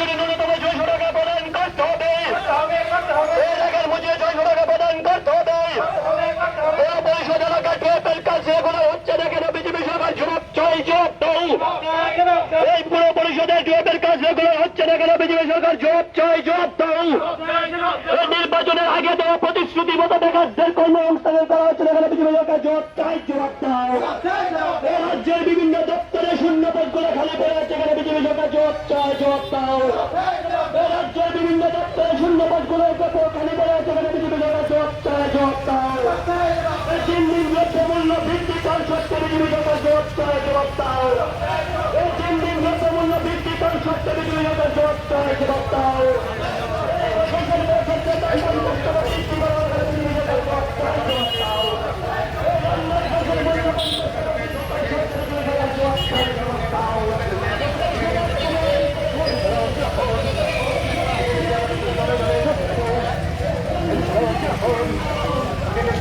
মজুরি ন্যূনতম ছয়শো টাকা প্রদান করতে হবে এলাকার মজুরি ছয়শো টাকা প্রদান করতে হবে। পরিষদ এলাকা টিএফএল কাজ এগুলো হচ্ছে না কেন বিজেপি সরকার জবাব চাই জবাব এই পুরো পরিষদের টিএফএল কাজ এগুলো হচ্ছে না কেন বিজেপি সরকার জবাব চাই জবাব দাও এই নির্বাচনের আগে দেওয়া প্রতিশ্রুতি মতো বেকারদের কর্ম সংস্থানের করা হচ্ছে না কেন বিজেপি সরকার জবাব চাই জবাব দাও রাজ্যের বিভিন্ন দপ্তরে শূন্য পদগুলো খালি পড়ে আছে জবাব চাই জবাব দাও। রাজ্যের বিভিন্ন দপ্তরে শূন্য পদগুলো খালি পড়ে আছে বিজেপি জবাব চাই জবাব দাও। তিন দিন দ্রব্যমূল্য বৃদ্ধি কর সত্য বিজেপি সরকার জবাব চাই জবাব দাও। তিন দিন কর জবাব জবাব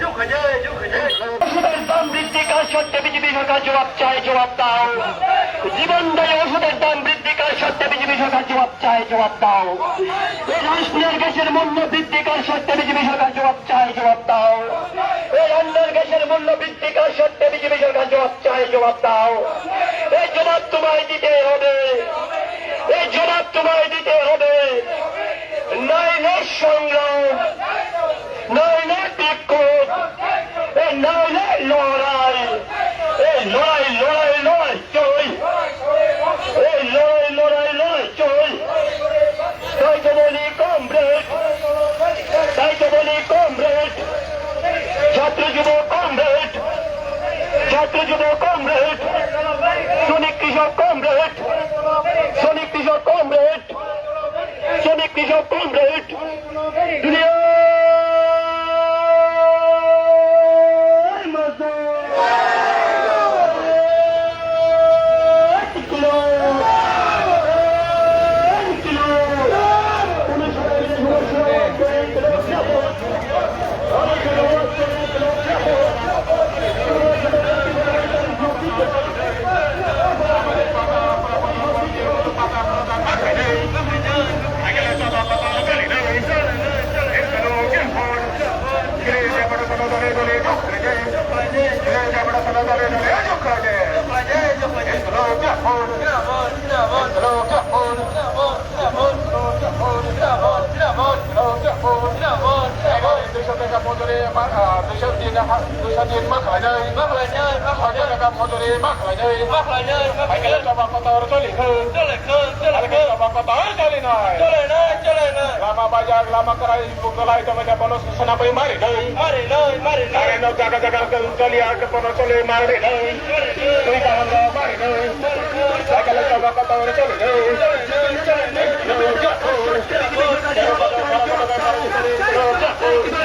দুঃখ ওষুধের দাম বৃদ্ধি কার বিজেপি সরকার জবাব জবাব দাও। এই রাষ্ট্রীয় গ্যাসের মূল্য বৃদ্ধি কার সত্ত্বে বিজেপি সরকার জবাব চায়, জবাব দাও। এই রান্নার গ্যাসের মূল্য বৃদ্ধি কার সত্ত্বে বিজেপি জবাব চায় জবাব দাও। এই জবাব তোমায় দিতে হবে। এই জবাব তোমায় দিতে হবে। নয় সংগ্রাম নয় বিক্ষোভ এই নইলে লড়াই, এই লড়াই লড়াই লড়াই চই এই লড়াই লড়াই লড়াই চই তাই তো বলি কমরেড, তাই তো বলি কমরেড। ছাত্র যুব কমরেড ছাত্র যুব কমরেড শ্রমিক কৃষক কমরেড শ্রমিক কৃষক কমরেড শ্রমিক কৃষক কমরেড দুনিয়ার দুশো দিন দুশো দিন মাখ হয় নাই মাখ হয় নাই মাখ হয় নাই টাকা মজুরি মাখ হয় নাই মাখ হয় নাই সাইকেলে চাপা কথা চলি চলে চলে কথা চলি নাই চলে চলে lama banyak, lama kerai, bukalah itu banyak polos ke sana bayi mari doi. Mari doi, mari doi. Karena jaga-jaga ke ukali, ke polos oleh mari doi. Tui kawan kawan mari doi. Saya kalau coba kata orang coli doi. Jangan lupa, jangan lupa, jangan lupa, jangan lupa, jangan lupa,